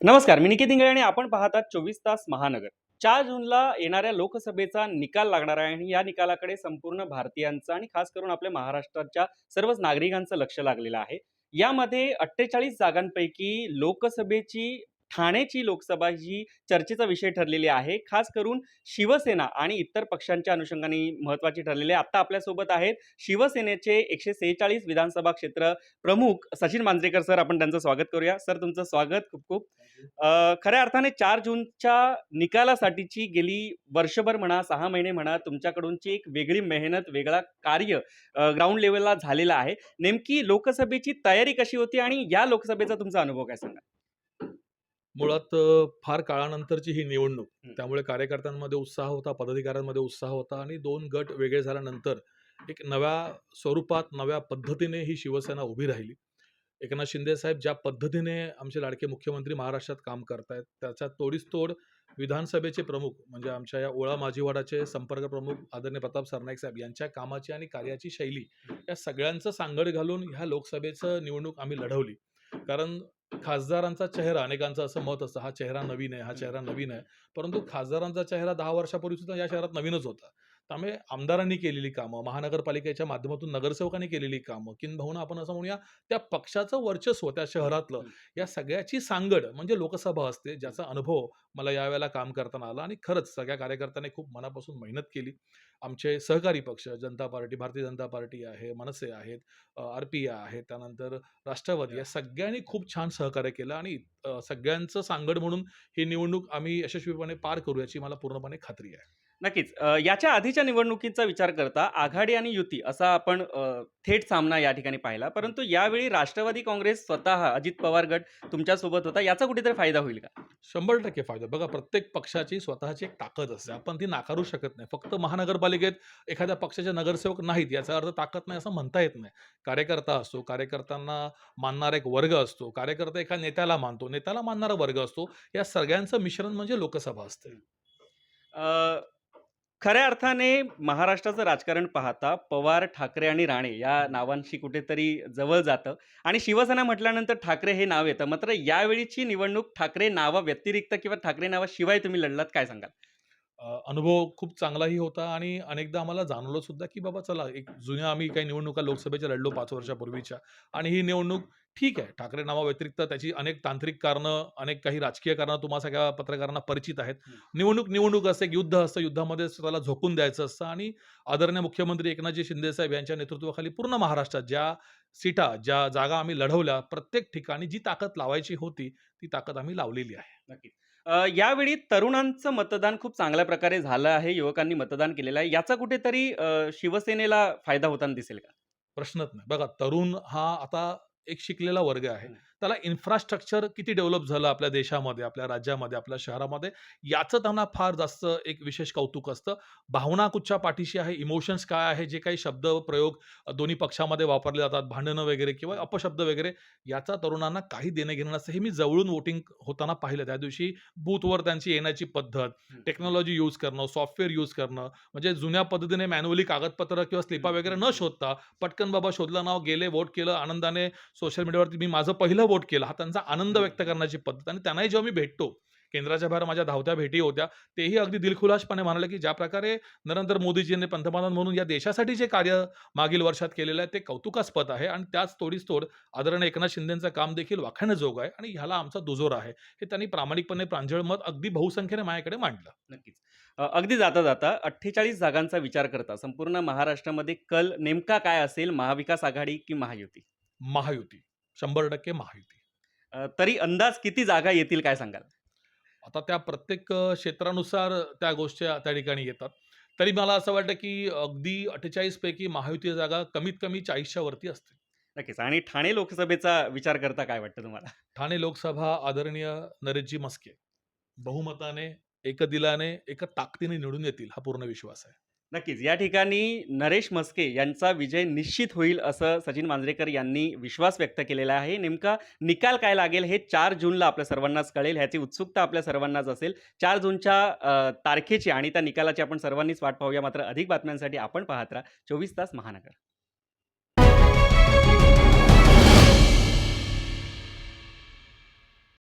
नमस्कार मी निकेत इंगळे आणि आपण पाहतात चोवीस तास महानगर. चार जूनला येणाऱ्या लोकसभेचा निकाल लागणार आहे आणि या निकालाकडे संपूर्ण भारतीयांचं आणि खास करून आपल्या महाराष्ट्राच्या सर्वच नागरिकांचं लक्ष लागलेलं आहे. यामध्ये अठ्ठेचाळीस जागांपैकी लोकसभेची ठाण्याची लोकसभा ही चर्चेचा विषय ठरलेली आहे. खास करून शिवसेना आणि इतर पक्षांच्या अनुषंगाने महत्वाची ठरलेली आहे. आता आपल्यासोबत आहेत शिवसेनेचे एकशे सेहेचाळीस विधानसभा क्षेत्र प्रमुख सचिन मांजरेकर सर. आपण त्यांचं स्वागत करूया. सर तुमचं स्वागत खूप खूप. खऱ्या अर्थाने चार जूनच्या निकालासाठीची गेली वर्षभर म्हणा सहा महिने म्हणा तुमच्याकडूनची एक वेगळी मेहनत वेगळा कार्य ग्राउंड लेवलला झालेला आहे. नेमकी लोकसभेची तयारी कशी होती आणि या लोकसभेचा तुमचा अनुभव काय सांगा मुळात फार काळानंतरची ही निवडणूक. त्यामुळे कार्यकर्त्यांमध्ये उत्साह होता पदाधिकाऱ्यांमध्ये उत्साह होता आणि दोन गट वेगळे झाल्यानंतर एक नव्या स्वरूपात नव्या पद्धतीने ही शिवसेना उभी राहिली. एकनाथ शिंदे साहेब ज्या पद्धतीने आमचे लाडके मुख्यमंत्री महाराष्ट्रात काम करतायत त्याच्या तोडीस तोड विधानसभेचे प्रमुख म्हणजे आमच्या या ओळा माझीवाडाचे संपर्क प्रमुख आदरणीय प्रताप सरनाईक साहेब यांच्या कामाची आणि कार्याची शैली या सगळ्यांचं सांगड घालून ह्या लोकसभेचं निवडणूक आम्ही लढवली. कारण खासदारांचा चेहरा अनेकांचं असं मत असतं हा चेहरा नवीन आहे हा चेहरा नवीन आहे. परंतु खासदारांचा चेहरा दहा वर्षापूर्वी सुद्धा या शहरात नवीनच होता. त्यामुळे आमदारांनी केलेली कामं महानगरपालिकेच्या माध्यमातून नगरसेवकांनी केलेली कामं किंबहुना आपण असं म्हणूया त्या पक्षाचं वर्चस्व त्या शहरातलं या सगळ्याची सांगड म्हणजे लोकसभा असते ज्याचा अनुभव मला यावेळेला काम करताना आला आणि खरंच सगळ्या कार्यकर्त्यांनी खूप मनापासून मेहनत केली. आमचे सहकारी पक्ष जनता पार्टी भारतीय जनता पार्टी आहे मनसे आहेत आर पी आय आहे त्यानंतर राष्ट्रवादी या. सगळ्यांनी खूप छान सहकार्य केलं आणि सगळ्यांचं सांगड म्हणून ही निवडणूक आम्ही यशस्वीपणे पार करू याची मला पूर्णपणे खात्री आहे. नक्कीच. अ, याच्या आधीच्या निवडणुकीचा विचार करता आघाडी आणि युती असा आपण अ, थेट सामना या ठिकाणी पाहिला. परंतु यावेळी राष्ट्रवादी काँग्रेस स्वतः अजित पवार गट तुमच्यासोबत होता. याचा कुठेतरी फायदा होईल का? शंभर टक्के फायदा. बघा प्रत्येक पक्षाची स्वतःची एक ताकद असते. आपण ती नाकारू शकत नाही. फक्त महानगरपालिकेत एखाद्या पक्षाचे नगरसेवक नाहीत याचा अर्थ ताकद नाही असं म्हणता येत नाही. कार्यकर्ता असतो कार्यकर्त्यांना मानणारा एक वर्ग असतो कार्यकर्ता एका नेत्याला मानतो नेत्याला मानणारा वर्ग असतो. या सगळ्यांचं मिश्रण म्हणजे लोकसभा असते. अ, खऱ्या अर्थाने महाराष्ट्राचं राजकारण पाहता पवार ठाकरे आणि राणे या नावांशी कुठेतरी जवळ जातं. आणि शिवसेना म्हटल्यानंतर ठाकरे हे नाव येतं. मात्र यावेळीची निवडणूक ठाकरे नावा व्यतिरिक्त किंवा ठाकरे नावाशिवाय तुम्ही लढलात काय सांगाल? अनुभव खूप चांगलाही होता आणि अनेकदा आम्हाला जाणवलं सुद्धा की बाबा चला एक जुन्या आम्ही काही निवडणुका लोकसभेच्या लढलो पाच वर्षापूर्वीच्या आणि ही निवडणूक ठीक आहे. ठाकरे नावाव्यतिरिक्त त्याची अनेक तांत्रिक कारणं अनेक काही राजकीय कारणं तुम्हा सगळ्या पत्रकारांना परिचित आहेत. निवडणूक निवडणूक असते एक युद्ध असतं. युद्धामध्ये स्वतःला झोकून द्यायचं असतं आणि आदरणीय मुख्यमंत्री एकनाथजी शिंदे साहेब यांच्या नेतृत्वाखाली पूर्ण महाराष्ट्रात ज्या सीटा ज्या जागा आम्ही लढवल्या प्रत्येक ठिकाणी जी ताकद लावायची होती ती ताकद आम्ही लावलेली आहे. यावेळी तरुणांचं मतदान खूप चांगल्या प्रकारे झालं आहे. युवकांनी मतदान केलेलं आहे. याचा कुठेतरी शिवसेनेला फायदा होताना दिसेल का? प्रश्नच नाही. बघा तरुण हा आता एक शिकलेला वर्ग आहे. त्याला इन्फ्रास्ट्रक्चर किती डेव्हलप झालं आपल्या देशामध्ये आपल्या राज्यामध्ये आपल्या शहरामध्ये याचं त्यांना फार जास्त एक विशेष कौतुक असतं. भावना कुठच्या पाठीशी आहे? इमोशन्स काय आहे? जे काही शब्द प्रयोग दोन्ही पक्षामध्ये वापरले जातात भांडणं वगैरे किंवा अपशब्द वगैरे याचा तरुणांना काही देणं घेणं नसतं. हे मी जवळून वोटिंग होताना पाहिलं. त्या दिवशी बूथवर त्यांची येण्याची पद्धत. टेक्नॉलॉजी यूज करणं सॉफ्टवेअर यूज करणं म्हणजे जुन्या पद्धतीने मॅन्युअली कागदपत्र किंवा स्लिपा वगैरे न शोधता पटकन बाबा शोधलं नाव गेले वोट केलं आनंदाने सोशल मीडियावरती मी माझं पहिलं वोट केलं. हा त्यांचा आनंद. व्यक्त करण्याची पद्धत आणि त्यांनाही जेव्हा मी भेटतो केंद्राच्या बाहेर माझ्या धावत्या भेटी होत्या तेही अगदी दिलखुलासपणे म्हणाले की ज्या प्रकारे नरेंद्र मोदीजींनी पंतप्रधान म्हणून या देशासाठी जे कार्य मागील वर्षात केलेलं आहे ते कौतुकास्पद आहे आणि त्याच तोडीस तोड आदरणीय एकनाथ शिंदेचं काम देखील वाखाणण्याजोग आहे आणि ह्याला आमचा दुजोरा आहे हे त्यांनी प्रामाणिकपणे प्रांजळ मत अगदी बहुसंख्येने माझ्याकडे मांडलं. नक्कीच. अगदी जाता जाता अठ्ठेचाळीस जागांचा विचार करता संपूर्ण महाराष्ट्रामध्ये कल नेमका काय असेल महाविकास आघाडी की महायुती? महायुती. शंभर टक्के महायुती तरी अंदाज किती जागा येतील काय सांगाल? आता त्या प्रत्येक क्षेत्रानुसार त्या गोष्टी त्या ठिकाणी येतात. तरी मला असं वाटतं की अगदी अठ्ठेचाळीस पैकी महायुती जागा कमीत कमी चाळीसच्या वरती असतील. नक्कीच. आणि ठाणे लोकसभेचा विचार करता काय वाटतं तुम्हाला? ठाणे लोकसभा आदरणीय नरेशजी मस्के. बहुमताने एकदिलाने एका ताकदीने निवडून येतील हा पूर्ण विश्वास आहे. नक्कीच. या ठिकाणी नरेश मस्के यांचा विजय निश्चित होईल असं सचिन मांजरेकर यांनी विश्वास व्यक्त केलेला आहे. नेमका निकाल काय लागेल हे चार जूनला आपल्या सर्वांनाच कळेल. ह्याची उत्सुकता आपल्या सर्वांनाच असेल. चार जूनच्या तारखेची आणि त्या निकालाची आपण सर्वांनीच वाट पाहूया. मात्र अधिक बातम्यांसाठी आपण पाहत राहा. चोवीस तास महानगर.